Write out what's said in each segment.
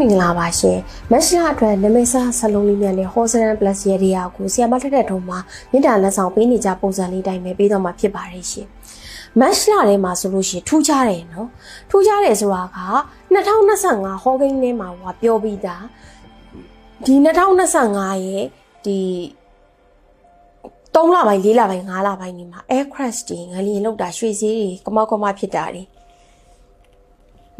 မင်္ဂလာပါရှင်မက်ရှလာအတွက်နမစာဆလုံးလေးများနဲ့ Hosan Plus ရေဒီယာကိုဆီယမထက်တဲ့ထုံမှာမြင့်တာလက်ဆောင်ပေးနေကြပုံစံလေးတိုင်းပဲပေးတော့မှာဖြစ်ပါတယ်ရှင်မက်ရှလာထဲမှာဆိုလို့ရှိရင်ထူးခြားတယ်နော်ထူးခြားတယ်ဆိုတာက2025ဟောကိန်းထဲမှာဟိုပြောပြီးသားဒီ2025ရဲ့ဒီ3လပိုင်း4လပိုင်း5လပိုင်းနေမှာ air crash တွေငလျင်လောက်တာရွှေစည်းတွေကမောက်ကမဖြစ်တာတွေ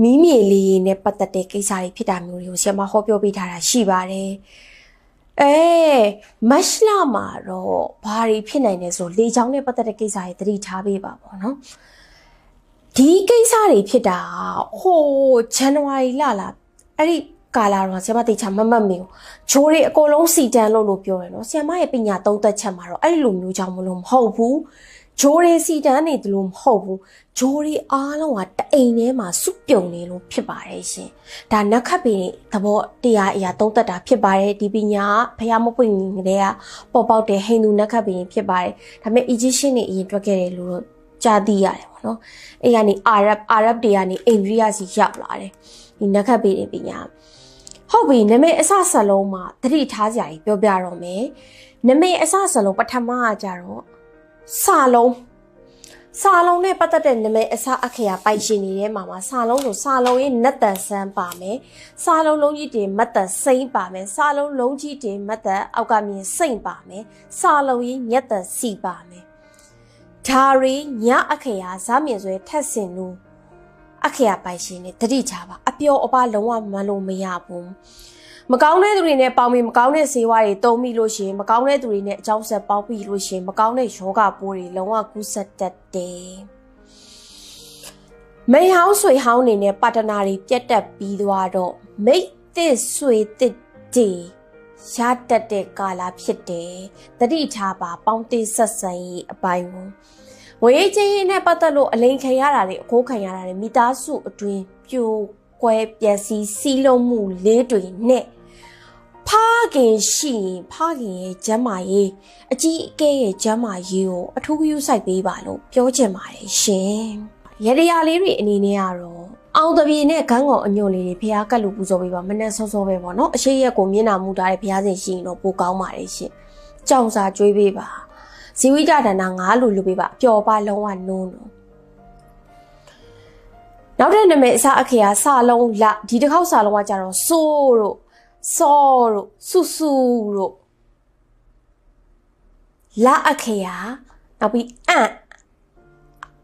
မီးမြေလေးနဲ့ပတ်သက်တဲ့ကိစ္စတွေဖြစ်တာမျိုးတွေကိုဆရာမဟောပြောပေးထားတာရှိပါတယ်အဲမတ်လမှာတော့ဘာတွေဖြစ်နိုင်လဲဆိုလေချောင်းနဲ့ပတ်သက်တဲ့ကိစ္စတွေသတိထားပေးပါပေါ့နော်ဒီကိစ္စတွေဖြစ်တာဟိုဇန်နဝါရီလလာအဲ့ဒီကာလာတော့ဆရာမတေချာမမတ်မီကိုဂျိုးတွေအကုန်လုံးစီတန်လို့လို့ပြောတယ်နော်ဆရာမရဲ့ပညာသုံးသက်ချက်မှာတော့အဲ့လိုမျိုးကြောင့်မလို့မဟုတ်ဘူး ဂျိုးတွေစီတန်နေတယ်လို့မဟုတ်ဘူးဂျိုးတွေအားလုံးကတအိမ်ထဲမှာစုပြုံနေလို့ဖြစ်ပါတယ်ရှင်ဒါနက်ခတ်ပင်သဘောတရားအရာသုံးသက်တာဖြစ်ပါတယ်ဒီပညာဖះမပွင့်ငတဲ့ကပေါ်ပေါက်တဲ့ဟိန္ဒူနက်ခတ်ပင်ဖြစ်ပါတယ်ဒါပေမဲ့ Egyptian တွေအရင်တွက်ခဲ့တယ်လို့တော့ကြားသိရတယ်ပေါ့နော်အဲ့ကနေအာရပ်အာရပ်တွေကနေအိန္ဒိယစီရောက်လာတယ်ဒီနက်ခတ်ပင်ပညာဟုတ်ပြီနမေအစဆက်လုံးမှာသတိထားကြရပြောပြတော့မယ်နမေအစဆက်လုံးပထမကကြတော့ စာလုံးစာလုံးနဲ့ပတ်သက်တဲ့နမိတ်အစအခရာပိုက်ရှင်နေတဲ့မှာမှာစာလုံးဆိုစာလုံးရဲ့နတ်တန်ဆန်းပါမယ်စာလုံးလုံးကြီးတင်မတ်တန်စိမ့်ပါမယ်စာလုံးလုံးကြီးတင်မတ်တန်အောက်ကမြင်စိမ့်ပါမယ်စာလုံးရဲ့ညက်တန်စီပါမယ်ဓာရီညအခရာဇာမြင်ဆွဲထက်စင်လို့အခရာပိုက်ရှင်နေတတိချပါအပျော်အပလုံးဝမလို့မရဘူး မကောင်းတဲ့သူတွေနဲ့ပေါင်းပြီးမကောင်းတဲ့ဆေးဝါးတွေသုံးပြီးလို့ရှိရင်မကောင်းတဲ့သူတွေနဲ့အကြောင်းဆက်ပေါင်းပြီးလို့ရှိရင်မကောင်းတဲ့ယောဂပိုးတွေလုံးဝကူးစက်တတ်တယ်။မိဟောင်းဆွေဟောင်းနေနဲ့ပါတနာတွေပြတ်တက်ပြီးသွားတော့မိတ်သစ်ဆွေသစ်တွေရတတ်တဲ့ကာလဖြစ်တယ်။တတိထားပါပေါင်းတိဆက်ဆံရေးအပိုင်းကိုဝေးချင်းရင်နဲ့ပတ်သက်လို့အလိန်ခံရတာတွေအခိုးခံရတာတွေမိသားစုအတွင်းပြိုကွဲပျက်စီးစီးလုံးမှုလေးတွေနဲ့ ဖခင်ရှိရင်ဖခင်ရဲ့ကျမ်းမာရေးအကြီးအကဲရဲ့ကျမ်းမာရေးကိုအထူးဂရုစိုက်ပေးပါလို့ပြောချင်ပါတယ်ရှင်ရရရာလေးတွေအနေနဲ့ကတော့အောင်တပြေနဲ့ခန်းကောင်အညွန့်လေးတွေဖះကတ်လို့ပူဇော်ပေးပါမနဲ့စောစောပဲပေါ့နော်အရှိရက်ကိုမျက်နာမူထားတဲ့ဖះစဉ်ရှိရင်တော့ပိုကောင်းပါတယ်ရှင်ကြောင်စာကျွေးပေးပါဇီဝိတဒနာငါလို့လူပေးပါပျော်ပါလုံးဝနိုးနော်နောက်တဲ့နာမည်အစားအခရာစလုံးလဒီတစ်ခေါက်စလုံးကကြတော့စိုးတို့ စောတို့စုစုတို့လာအခရာနောက်ပြီးအန့်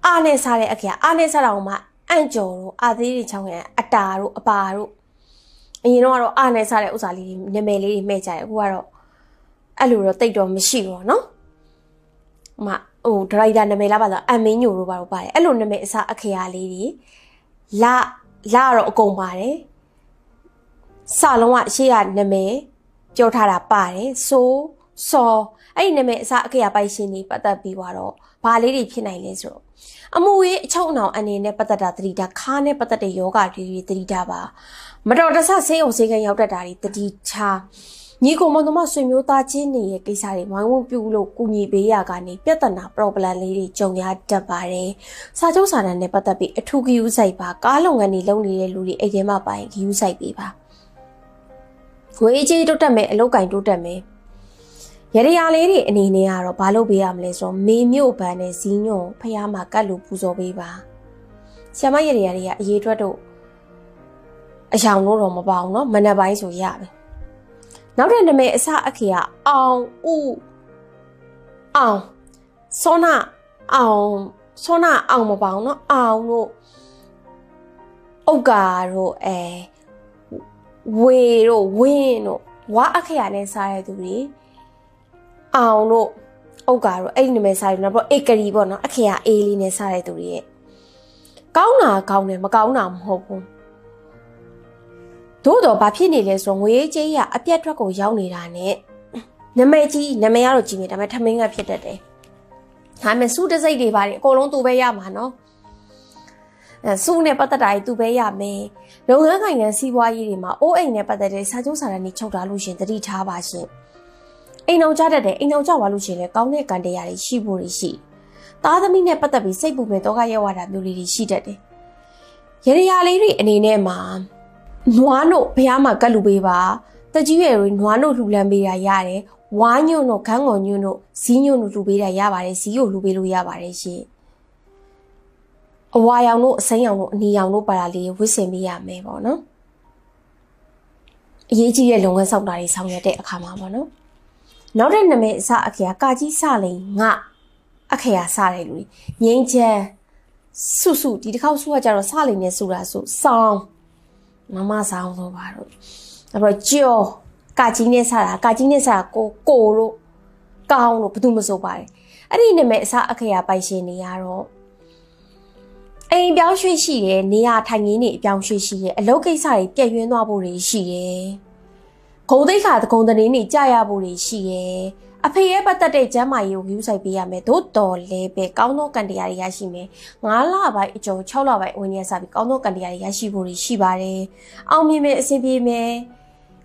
အားနဲ့စားတဲ့အခရာအားနဲ့စားတာကမှအန့်ကျော်တို့အာသေးတွေချောင်းရအတာတို့အပါတို့အရင်တော့ကတော့အားနဲ့စားတဲ့ဥစ္စာလေးတွေနာမည်လေးတွေမှဲ့ကြတယ်အခုကတော့အဲ့လိုတော့တိတ်တော့မရှိဘူးเนาะမဟိုဒရိုက်တာနာမည်လားပါဆိုအမင်းညိုတို့ပါတော့ပါတယ်အဲ့လိုနာမည်အစားအခရာလေးတွေလာလာတော့အကုန်ပါတယ် စလုံးကအရှိရနာမည်ပြောထားတာပါတယ်ဆိုစောအဲ့ဒီနာမည်အစအခရာပိုက်ရှင်တွေပတ်သက်ပြီးတော့ဘာလေးတွေဖြစ်နိုင်လဲဆိုတော့အမှုရေးအချုံအောင်အနေနဲ့ပတ်သက်တာတတိတာခါနဲ့ပတ်သက်တဲ့ယောဂတွေတွေတတိတာပါမတော်တဆဆေးုံဆေးကန်ရောက်တတ်တာတွေတတိချာညီကိုမတို့မဆွေမျိုးသားချင်းတွေရဲ့ကိစ္စတွေဝိုင်းဝန်းပြုလို့ကုညီပေးရကနေပြဿနာ problem လေးတွေကြုံရတတ်ပါတယ်။စာချုပ်စာတမ်းနဲ့ပတ်သက်ပြီးအထူးဂရုစိုက်ပါကားလုပ်ငန်းတွေလုပ်နေတဲ့လူတွေအိမ်ထဲမှာပိုင်ဂရုစိုက်ပေးပါ။ ဝေးကြီးတိုးတက်မယ်အလုပ်ကင်တိုးတက်မယ်။ရရရလေးတွေအနေနဲ့ကတော့ဘာလုပ်ပေးရမလဲဆိုတော့မေမြို့ဘန်နဲ့ဇီးညွန့်ဖះမှာကတ်လို့ပူဇော်ပေးပါ။ဆ iam ရရရတွေကအရေးအတွက်တော့အယောင်လို့တော့မပေါအောင်เนาะမနက်ပိုင်းဆိုရမယ်။နောက်တဲ့နာမည်အစအခရာအောင်ဥအောင်စောနာအောင်စောနာအောင်မပေါအောင်เนาะအောင်တို့ဥက္ကာတို့အဲ ဝေတို့ဝင်းတို့ဝါအခရာနဲ့စားတဲ့သူတွေအောင်တို့ဥက္ကာတို့အဲ့ဒီနာမည်စားတယ်နောက်ပြီးဧကရီပေါ့နော်အခရာအေးလေးနဲ့စားတဲ့သူတွေရဲ့ကောင်းတာကောင်းတယ်မကောင်းတာမဟုတ်ဘူးသို့တော့ဘာဖြစ်နေလဲဆိုတော့ငွေကြေးရအပြက်ထွက်ကိုရောက်နေတာနဲ့နမဲကြီးနမဲရတော့ကြီးနေဒါပေမဲ့ထမင်းကဖြစ်တတ်တယ်။ဒါပေမဲ့စူးတစိတ်တွေပါတယ်အကုန်လုံးသူပဲရမှာနော်။အဲစူးနဲ့ပတ်သက်တာကြီးသူပဲရမယ်။ လုပ်ငန်းကိုင်ငံစီးပွားရေးတွေမှာအိုးအိမ်နဲ့ပတ်သက်တဲ့စာချုပ်စာတမ်းတွေချုပ်ထားလို့ရှင်တတိထားပါရှင်။အိမ်အောင်ကြတတ်တယ်အိမ်အောင်ကြပါလို့ရှင်လေကောင်းတဲ့ကံတရားတွေရှိဖို့ရှိ။သားသမီးနဲ့ပတ်သက်ပြီးစိတ်ပူမဲ့တော့ကရဲဝါတာမျိုးလေးတွေရှိတတ်တယ်။ရရလေးတွေအနေနဲ့မှာနွားတို့ဘုရားမှာကတ်လူပေးပါတကြီးရွယ်တွေနွားတို့လှူလန်းပေးတာရတယ်ဝါညွန့်တို့ခန်းကုန်ညွန့်တို့ဇီးညွန့်တို့လှူပေးတာရပါတယ်ဇီးကိုလှူပေးလို့ရပါတယ်ရှင် အဝါရောင်တို့အစိမ်းရောင်တို့အနီရောင်တို့ပါတာလေးဝစ်စင်ပေးရမယ်ပေါ့နော်အရေးကြီးတဲ့လုပ်ငန်းဆောင်တာတွေဆောင်ရွက်တဲ့အခါမှာပေါ့နော်နောက်တဲ့နာမည်အစအခေယကာကြီးစလိန်ငအခရာစတဲ့လူတွေငိမ့်ချမ်းစုစုဒီတစ်ခေါက်စုကကြတော့စလိန်နဲ့စုတာစုစောင်းမမဆောင်ဆိုပါတော့အဲ့တော့ကြော်ကာကြီးနဲ့စတာကာကြီးနဲ့စတာကိုကိုတို့ကောင်းလို့ဘာလို့မစိုးပါတယ်အဲ့ဒီနာမည်အစအခရာပိုင်ရှင်တွေကတော့ အိမ်ပြောင်းရွှေ့ရှိတယ်နေရာထိုင်ငင်းနေအပြောင်းရွှေ့ရှိတယ်အလုပ်ကိစ္စတွေပြည့်ရင်းသွားဖို့တွေရှိတယ်ဂုံသိက္ခာတကုံတနေနေကြာရဖို့တွေရှိတယ်အဖေရဲ့ပတ်သက်တဲ့ကျမ်းမာရေးကိုယူဆိုင်ပေးရမယ်သို့တော်လည်းပဲကောင်းသောကံတရားတွေရရှိမယ်9လပိုင်းအကျော်6လပိုင်းဝင်ရစပြီးကောင်းသောကံတရားတွေရရှိဖို့တွေရှိပါတယ်အောင်မြင်မယ်အဆင်ပြေမယ်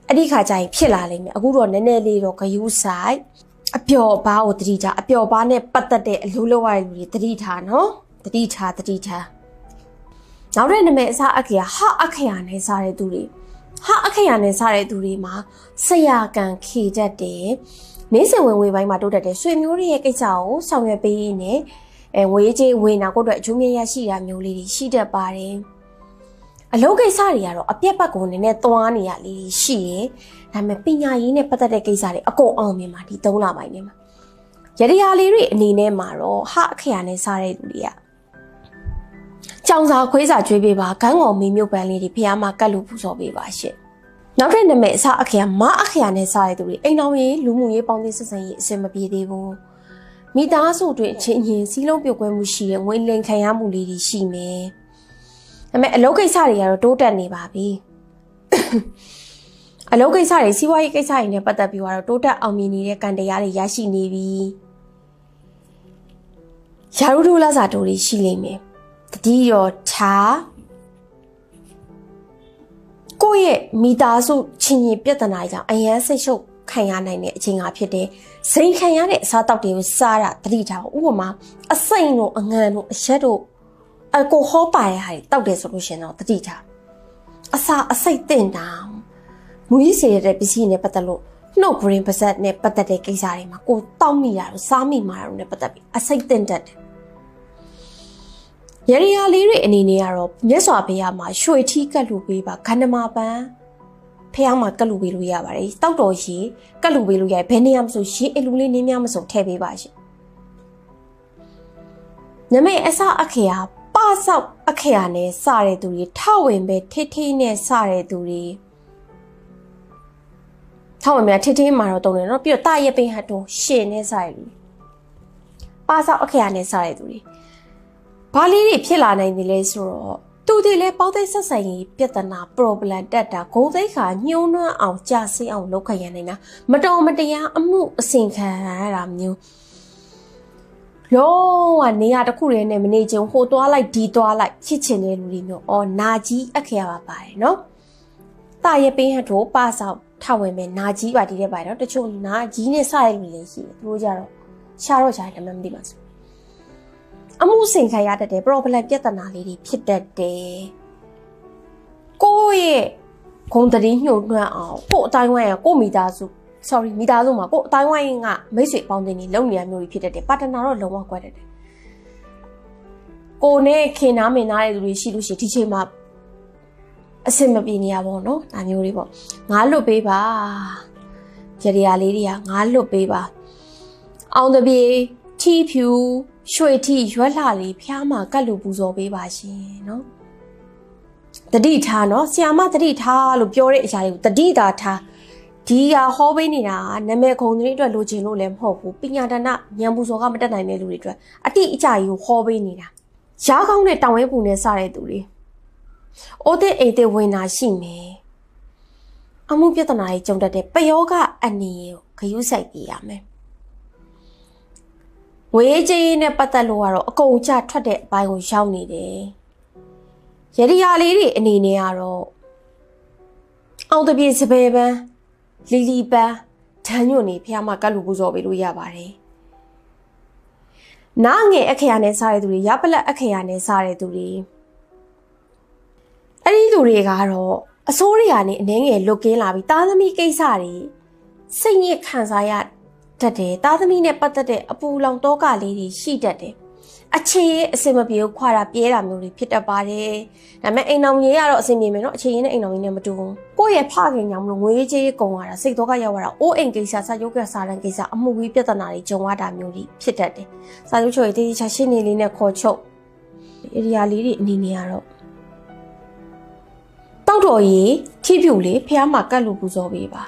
အဲ့ဒီခါကျရင်ဖြစ်လာလိမ့်မယ်အခုတော့နည်းနည်းလေးတော့ဂယူးဆိုင်အပျော်ပါးကိုတတိထားအပျော်ပါးနဲ့ပတ်သက်တဲ့အလိုလိုရတဲ့လူတွေတတိထားနော်တတိထားတတိထား နောက်တဲ့နာမည်အစားအခရာဟာအခရာနဲ့စားတဲ့သူတွေဟာအခရာနဲ့စားတဲ့သူတွေမှာဆရာကံခေတတ်တယ်နေ့စဉ်ဝင်ဝေးပိုင်းမှာတိုးတက်တဲ့ဆွေမျိုးတွေရဲ့ကိစ္စကိုဆောင်ရွက်ပေးရင်းနဲ့အဲဝေးကြီးဝေးနာကိုအတွက်အကျိုးမြတ်ရရှိတာမျိုးလေးတွေရှိတတ်ပါတယ်အလုပ်ကိစ္စတွေကတော့အပြက်ပတ်ကုန်နေနဲ့သွားနေရလေးရှိရယ်ဒါပေမဲ့ပညာရေးနဲ့ပတ်သက်တဲ့ကိစ္စတွေအကုန်အောင်မြင်မှာဒီ၃လပိုင်းနေမှာရတရားလေးတွေအနေနဲ့မှာတော့ဟာအခရာနဲ့စားတဲ့လူတွေက ကြောင်စာခွေးစာကျွေးပေးပါဂန်းကောင်မီမြုပ်ပန်းလေးတွေဖះမှာကတ်လို့ပူဇော်ပေးပါရှင့်နောက်တဲ့နာမည်အစအခရာမအခရာနဲ့စားရတဲ့သူတွေအိမ်တော်ရေးလူမှုရေးပေါင်းသင်းဆက်ဆံရေးအဆင်မပြေသေးဘူးမိသားစုတွင်အချင်းချင်းစီးလုံးပြုတ်ကွဲမှုရှိတဲ့ဝင်လင်ခံရမှုလေးတွေရှိမယ်ဒါပေမဲ့အလုပ်ကိစ္စတွေကတော့တိုးတက်နေပါပြီအလုပ်ကိစ္စတွေစီးပွားရေးကိစ္စတွေနဲ့ပတ်သက်ပြီးတော့တိုးတက်အောင်မြင်နေတဲ့ကံတရားတွေရရှိနေပြီရာထူးတိုးလာစာတိုးတွေရှိလိမ့်မယ် တတိရောထားကိုယ့်ရဲ့မိသားစုချင်းချင်းပြဿနာကြောင့်အယမ်းစိတ်ရှုပ်ခံရနိုင်တဲ့အချိန်ကဖြစ်တယ်။စိန်ခံရတဲ့အစားတောက်တွေကိုစားတာတတိထားဥပမာအစိမ်တို့အငံတို့အရက်တို့အကိုဟောပါတဲ့ဟာတွေတောက်တယ်ဆိုလို့ရှင်တော့တတိထားအစာအစိတ်တင်တာမူကြီးစေရတဲ့ပစ္စည်းနဲ့ပတ်သက်လို့နှုတ် brain ပါဇက်နဲ့ပတ်သက်တဲ့ကိစ္စတွေမှာကိုတောက်မိတာတို့စားမိမှာတို့နဲ့ပတ်သက်ပြီးအစိတ်တင်တတ်တယ် ရရီယာလေးတွေအနေနဲ့ကတော့မြတ်စွာဘုရားမှာရွှေထီးကတ်လူပေးပါခန္ဓမာပန်းဖះမှာကတ်လူပေးလို့ရပါတယ်တောက်တော်ရေကတ်လူပေးလို့ရတယ်ဘယ်နေရာမဆိုရေအလူလေးနင်းများမဆိုထည့်ပေးပါရှင်နမိတ်အစအခရာပဆောက်အခရာနဲ့စတဲ့သူတွေထဝင်ပဲထိထိနဲ့စတဲ့သူတွေထဝင်များထိထိမှာတော့တုံးတယ်နော်ပြီးတော့တာရပင်ဟတ်တုံးရှင်နဲ့စတဲ့လူပဆောက်အခရာနဲ့စတဲ့သူတွေ ဘာလေးတွေဖြစ်လာနိုင်တယ်လဲဆိုတော့သူတွေလည်းပေါင်းသိဆက်ဆံရေးပြဿနာ problem တက်တာဂုံသိခါညှိုးနှွမ်းအောင်ကြာဆင်းအောင်လုပ်ခရနေတာမတော်မတရားအမှုအစဉ်ခံရတာမျိုးလုံးဝနေရာတစ်ခုတည်းနဲ့မနေချင်ဟိုသွားလိုက်ဒီသွားလိုက်ချစ်ချင်တဲ့လူတွေမျိုးအော်နာကြီးအခေရပါပါတယ်နော်တာရပင်းဟထိုးပါဆောင်ထဝင်မယ်နာကြီးပါဒီတဲ့ပါတယ်နော်တချို့နာကြီးနဲ့စရလူတွေရှိတယ်သူတို့ကြတော့ရှားတော့ရှားတယ်မသိပါဘူး အမှုစင်ခံရတတ်တယ် problem ပြဿနာလေးတွေဖြစ်တတ်တယ်ကိုယ့်ရဲ့ဂုံတရင်ညှို့နှွမ်းအောင်ကို့အတိုင်းဝိုင်းကကို့မိသားစု sorry မိသားစုမှာကို့အတိုင်းဝိုင်းကမိတ်ဆွေအပေါင်းအသင်းတွေလုံနေရမျိုးတွေဖြစ်တတ်တယ်ပါတနာတော့လုံးဝကွက်တတ်တယ်ကိုနဲ့ခင်နာမင်နာတဲ့လူတွေရှိလို့ရှိရင်ဒီချိန်မှာအဆင်မပြေနေရပါဘောနော်ဒါမျိုးတွေပေါ့ငါလွတ်ပေးပါကြရရလေးတွေကငါလွတ်ပေးပါအောင်တပြေထီဖြူ ရွှေထီရွက်လှလေးဖျားမှာကတ်လူပူဇော်ပေးပါရှင်နော်တတိထားနော်ဆီယာမတတိထားလို့ပြောတဲ့အရာတွေကိုတတိတာထားဒီဟာဟောပေးနေတာနာမည်ခုံတွေအတွက်လိုချင်လို့လည်းမဟုတ်ဘူးပညာတနာဉာဏ်ပူဇော်ကမတက်နိုင်တဲ့လူတွေအတွက်အတိအကျကြီးကိုဟောပေးနေတာရားကောင်းတဲ့တောင်ဝဲပူနဲ့စတဲ့သူတွေအိုတဲ့အိတ်တဲ့ဝင်တာရှိမယ်အမှုပြဿနာကြီးကြုံတတ်တဲ့ပယောကအနည်းကိုဂယုစိုက်ပြရမယ် ငွေကြေးနဲ့ပတ်သက်လို့ကတော့အကုန်ကျထွက်တဲ့အပိုင်းကိုရောက်နေတယ်ရရရာလေးတွေအနေနဲ့ကတော့အောင်တပြေစပယ်ပန်းလီလီပန်းဓာညွန့်နေဖះမှာကတ်လူပူဇော်ပေးလို့ရပါတယ်နားငယ်အခရာနဲ့စားတဲ့သူတွေရပလက်အခရာနဲ့စားတဲ့သူတွေအဲ့ဒီသူတွေကတော့အစိုးရကနေအနှဲငယ်လွတ်ကင်းလာပြီးသားသမီးကိစ္စတွေစိတ်ညစ်ခံစားရ တတ်တယ်သားသမီးနဲ့ပတ်သက်တဲ့အပူလောင်တောကလေးတွေရှိတတ်တယ်အခြေရေးအစင်မပြေဘူးခွာတာပြဲတာမျိုးတွေဖြစ်တတ်ပါတယ်ဒါပေမဲ့အိမ်အောင်ကြီးကတော့အစင်ပြေမယ်နော်အခြေရေးနဲ့အိမ်အောင်ကြီးနဲ့မတူဘူးကိုယ့်ရဲ့ဖခင်ကြောင့်မလို့ငွေကြေးကုန်ရတာစိတ်တော့ကရောက်ရတာအိုးအိမ်ကိစ္စစာချုပ်ကစားတဲ့ကိစ္စအမှုကြီးပြဿနာတွေကြုံရတာမျိုးတွေဖြစ်တတ်တယ်စာချုပ်ချုပ်ရေးတေးချာရှင်းနေလေးနဲ့ခေါ်ချုပ်ဧရိယာလေးတွေအနေနဲ့ကတော့တောက်တော်ကြီးထီးပြူလေးဖះမှာကတ်လူပူဇော်ပေးပါ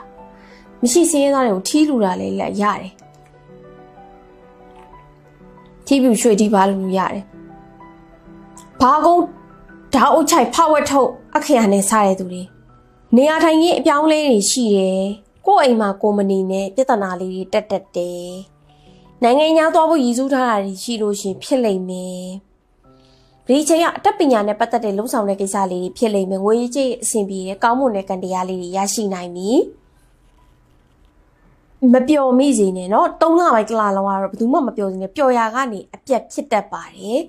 မရှိစင်းရဲသားတွေကိုထီးလူတာလေးလက်ရတယ်ထီးပြူရွှေတီးပါလို့ရတယ်ဘာကုန်းဓာအုတ်ချိုက်ဖောက်ဝက်ထုတ်အခရာနဲ့စားတဲ့သူတွေနေရာထိုင်ကြီးအပြောင်းလဲတွေရှိတယ်ကိုယ့်အိမ်မှာကိုမနီနဲ့ပြဿနာလေးတွေတက်တက်တယ်နိုင်ငံညာသွားဖို့ရည်စူးထားတာတွေရှိလို့ရှရင်ဖြစ်လိမ့်မယ်ဒီချိန်ကအတက်ပညာနဲ့ပတ်သက်တဲ့လုံဆောင်တဲ့ကိစ္စလေးတွေဖြစ်လိမ့်မယ်ငွေကြေးအဆင်ပြေတဲ့ကောင်းမွန်တဲ့ကံတရားလေးတွေရရှိနိုင်ပြီ မပျော်မိစေနဲ့เนาะ၃လပိုင်းကလာလောကတော့ဘယ်သူမှမပျော်စေနဲ့ပျော်ရာကနေအပြက်ဖြစ်တတ်ပါတယ်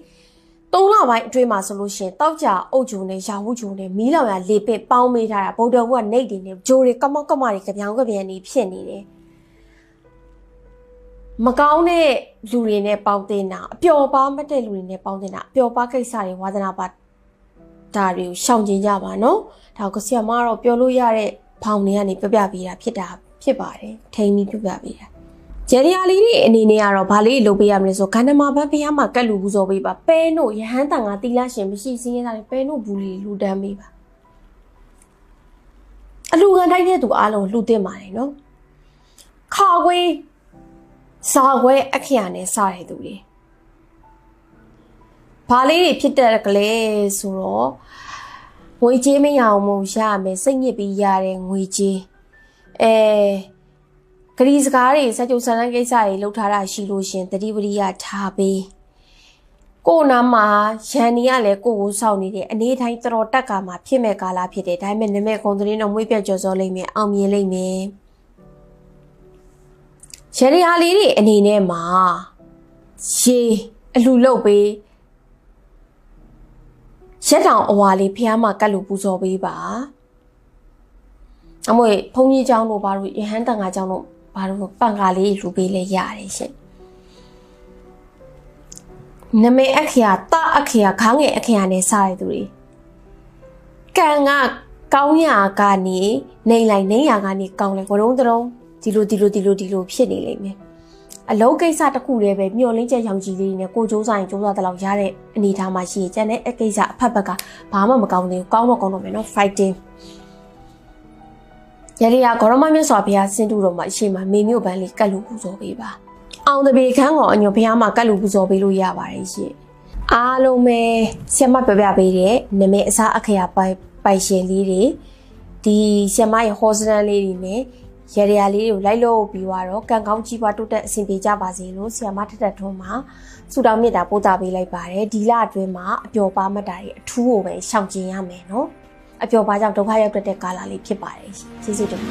၃လပိုင်းအတွင်းမှာဆိုလို့ရှိရင်တောက်ကြအုတ်ဂျုံနဲ့ရာဟုဂျုံနဲ့မီးလောင်ရလေပစ်ပေါင်းမေးထားတာဗုဒ္ဓဘုရားနေတွေနဲ့ဂျိုးတွေကမောက်ကမတွေကပြောင်ကပြန်နေဖြစ်နေတယ်မကောင်းတဲ့လူတွေနဲ့ပေါင်းတင်တာအပျော်ပါမတဲ့လူတွေနဲ့ပေါင်းတင်တာအပျော်ပါကိစ္စတွေဝါသနာပါဒါတွေကိုရှောင်ကျင်ကြပါနော်ဒါကိုဆရာမကတော့ပြောလို့ရတဲ့ဖောင်တွေကနေပြပြပေးတာဖြစ်တာ ဖြစ်ပါတယ်ထိန်ပြီးပြပြပေးတာဂျယ်ရီယာလေးတွေအနေနဲ့ကတော့ဗာလေးလုပ်ပေးရမလဲဆိုခန္ဓမာဘတ်ဖះမှာကတ်လူဘူးစောပေးပါပဲနို့ရဟန်းတန်ကတီလာရှင်မရှိစင်းရတာလေပဲနို့ဘူးလေးလူတန်းပေးပါအလူခံတိုင်းတဲ့သူအားလုံးလှူတင်ပါတယ်နော်ခါခွေးစာခွဲအခရာနဲ့စားတဲ့သူတွေဘာလေးတွေဖြစ်တဲ့ကလေးဆိုတော့ငွေကြေးမရအောင်မို့ရမယ်စိတ်ညစ်ပြီးရတဲ့ငွေကြေး အဲဂရီစကားတွေစကြုံဆန်းလန်းကိစ္စတွေလှုပ်ထားတာရှိလို့ရှင်တတိပရိယထားပေးကိုနာမှာရန်နီကလည်းကိုကိုစောင့်နေတယ်အနေတိုင်းတော်တက်ကမှာဖြစ်မဲ့ကာလဖြစ်တယ်ဒါပေမဲ့နမဲကုံသတင်းတော့မွေးပြတ်ကြော်စောလိမ့်မယ်အောင်မြင်လိမ့်မယ်ရန်နီဟာလေးတွေအနေနဲ့မှာရေအလှလုတ်ပေးရက်တောင်အဝါလေးဖះမှာကတ်လို့ပူဇော်ပေးပါ အမွေဘုန်းကြီးเจ้าတို့ဘာလို့ယဟန်တန်ဃာเจ้าတို့ဘာလို့ပန်ကားလေးလူပေးလဲရတယ်ရှင်နမေအခရာတအခရာခေါင်းငယ်အခရာနဲ့စားရတဲ့သူတွေကံကကောင်းရာကနေနေလိုက်နေရာကနေကောင်းလဲဘုံတုံးဒီလိုဒီလိုဒီလိုဒီလိုဖြစ်နေလိမ့်မယ်အလုံးကိစ္စတစ်ခုတည်းပဲမျောလင်းချက်ရောင်ကြီးလေးနဲ့ကိုစူးဆိုင်စူးစားတဲ့လောက်ရတဲ့အနေအထားမှာရှိရင်ကျန်တဲ့အကိစ္စအဖက်ဘက်ကဘာမှမကောင်းသေးဘူးကောင်းတော့ကောင်းတော့မယ်နော် fighting ရရီယာဂေါရမမြတ်စွာဘုရားဆင်းတူတော်မှာအရှိမမေမျိုးပန်းလေးကတ်လူပူဇော်ပေးပါအောင်တပေခန်းတော်အညောဘုရားမှာကတ်လူပူဇော်ပေးလို့ရပါတယ်ရှင်အားလုံးပဲဆ iam မပြပြပေးတဲ့နမေအစားအခရာပိုင်ပိုင်ရှင်လေးတွေဒီဆ iam မရဲ့ဟောစတန်လေးတွေနဲ့ရရီယာလေးတွေကိုလိုက်လို့ပြီးတော့ကံကောင်းကြီးပွားတိုးတက်အဆင်ပြေကြပါစေလို့ဆ iam မထက်ထက်ထုံးမှာဆုတောင်းမေတ္တာပို့သပေးလိုက်ပါတယ်ဒီလအတွင်းမှာအပျော်ပါမတ်တာတွေအထူးကိုပဲရှောင်ကျဉ်ရမယ်နော် အပျော်ပါကြောင့်ဒုက္ခရောက်တတ်တဲ့ကာလလေးဖြစ်ပါတယ်ကျေးဇူးတင်